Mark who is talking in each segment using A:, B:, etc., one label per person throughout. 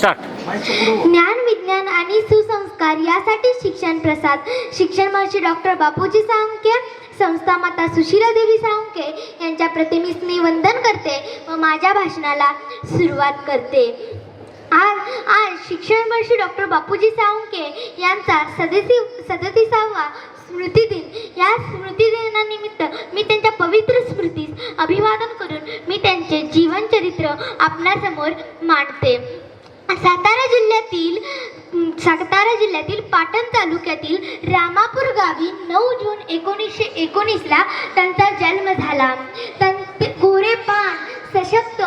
A: ज्ञान विज्ञान आणि सुसंस्कार यासाठी शिक्षण प्रसाद शिक्षण वर्षी डॉक्टर बापूजी सावंके संस्था माता सुशीला देवी सावंके यांच्या प्रतिमेस मी वंदन करते व माझ्या भाषणाला सुरुवात करते आज आज शिक्षण वर्षी डॉक्टर बापूजी सावंके यांचा सदती सदतीसावा स्मृतिदिन या स्मृतिदिनानिमित्त मी त्यांच्या पवित्र स्मृतीस अभिवादन करून मी त्यांचे जीवनचरित्र आपल्यासमोर मांडते सातारा जिल्ह्यातील सातारा जिल्ह्यातील पाटण तालुक्यातील रामापूर गावी नऊ जून एकोणीसशे एकोणीसला त्यांचा जन्म झाला त्यां पान सशक्त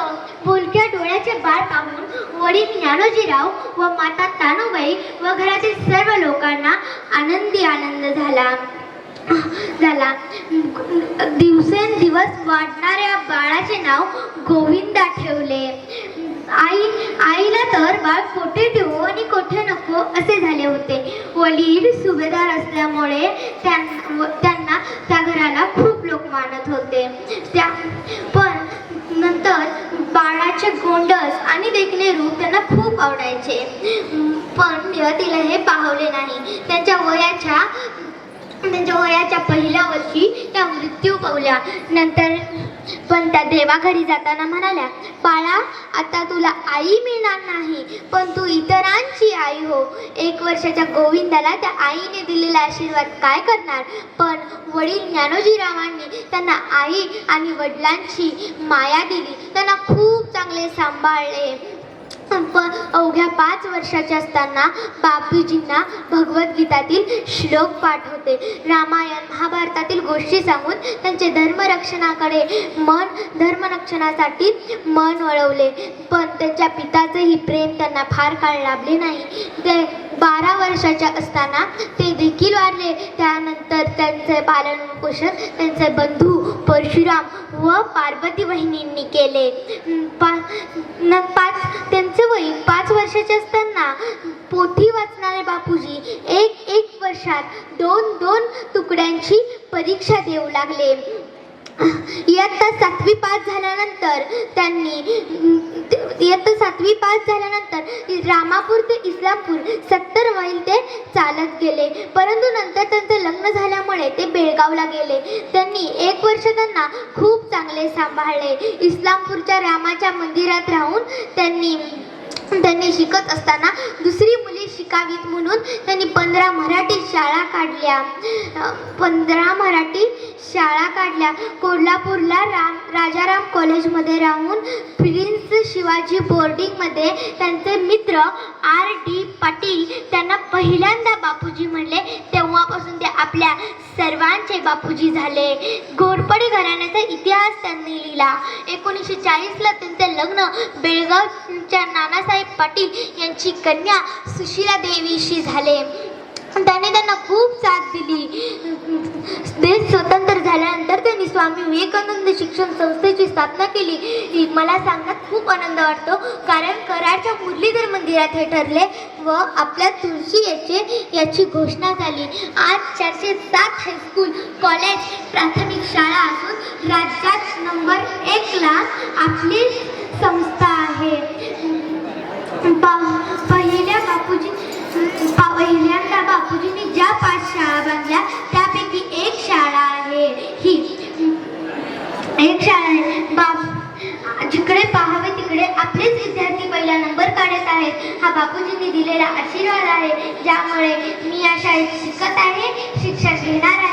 A: बोलक्या डोळ्याचे बाळ पाहून वडील ज्ञानोजीराव व माता तानुबाई व घरातील सर्व लोकांना आनंदी आनंद झाला झाला दिवसेंदिवस वाढणाऱ्या बाळाचे नाव गोविंदा ठेवले आई आईला तर बाळ कोठे ठेवू आणि कोठे नको असे झाले होते वडील सुभेदार असल्यामुळे त्यांना त्या घराला खूप लोक मानत होते त्या पण नंतर बाळाचे गोंडस आणि देखणे रूप त्यांना खूप आवडायचे पण तिला हे पाहवले नाही त्यांच्या वयाच्या त्यांच्या वयाच्या पहिल्या वर्षी त्या मृत्यू पावल्या नंतर पण त्या देवाघरी जाताना म्हणाल्या बाळा आता तुला आई मिळणार नाही पण तू इतरांची आई हो एक वर्षाच्या गोविंदाला त्या आईने दिलेला आशीर्वाद काय करणार पण वडील ज्ञानोजीरावांनी त्यांना आई आणि वडिलांची माया दिली त्यांना खूप चांगले सांभाळले पण अवघ्या पाच वर्षाचे असताना बापूजींना भगवद्गीतातील श्लोक पाठ होते रामायण महाभारतातील गोष्टी सांगून त्यांचे धर्मरक्षणाकडे मन धर्मरक्षणासाठी मन वळवले पण त्यांच्या पिताचंही प्रेम त्यांना फार काळ लाभले नाही ते बारा वर्षाच्या असताना ते देखील वारले त्यानंतर त्यांचे पालन पोषण त्यांचे बंधू परशुराम व पार्वती बहिणींनी केले पा पाच त्यांचे वय पाच वर्षाचे असताना पोथी वाचणारे बापूजी एक एक वर्षात दोन दोन तुकड्यांची परीक्षा देऊ लागले इयत्ता सातवी पास झाल्यानंतर त्यांनी इयत्ता सातवी पास झाल्यानंतर रामापूर ते इस्लामपूर सत्तर मैल ते चालत गेले परंतु नंतर त्यांचं लग्न झाल्यामुळे ते बेळगावला गेले त्यांनी एक वर्ष त्यांना खूप चांगले सांभाळले इस्लामपूरच्या रामाच्या मंदिरात राहून त्यांनी त्यांनी शिकत असताना दुसरी मुली शिकावीत म्हणून त्यांनी पंधरा मराठी शाळा काढल्या पंधरा मराठी शाळा काढल्या कोल्हापूरला राम राजाराम कॉलेजमध्ये राहून प्रिन्स शिवाजी बोर्डिंगमध्ये त्यांचे मित्र आर डी पाटील त्यांना पहिल्यांदा बापूजी म्हण त्यांचे बापूजी झाले घोरपडे घराण्याचा इतिहास त्यांनी लिहिला एकोणीसशे चाळीसला त्यांचे लग्न बेळगावच्या नानासाहेब पाटील यांची कन्या सुशीला देवीशी झाले त्याने त्यांना खूप साथ दिली देश स्वतंत्र झाल्यानंतर त्यांनी स्वामी विवेकानंद शिक्षण संस्थेची स्थापना केली मला सांगण्यात खूप आनंद वाटतो कारण कराडच्या मुरलीधर मंदिरात हे ठरले व आपल्या तुळशी याचे याची घोषणा झाली आज चारशे सात हायस्कूल कॉलेज प्राथमिक शाळा असून राज्यात नंबर एकला आपली संस्था आहे पहिल्या बापूजी बापूजींनी ज्या पाच शाळा बांधल्या त्यापैकी एक शाळा आहे ही एक शाळा आहे बाप जिकडे पाहावे तिकडे आपलेच विद्यार्थी पहिला नंबर काढत आहेत हा बापूजींनी दिलेला आशीर्वाद आहे ज्यामुळे मी या शाळेत शिकत आहे शिक्षा घेणार आहे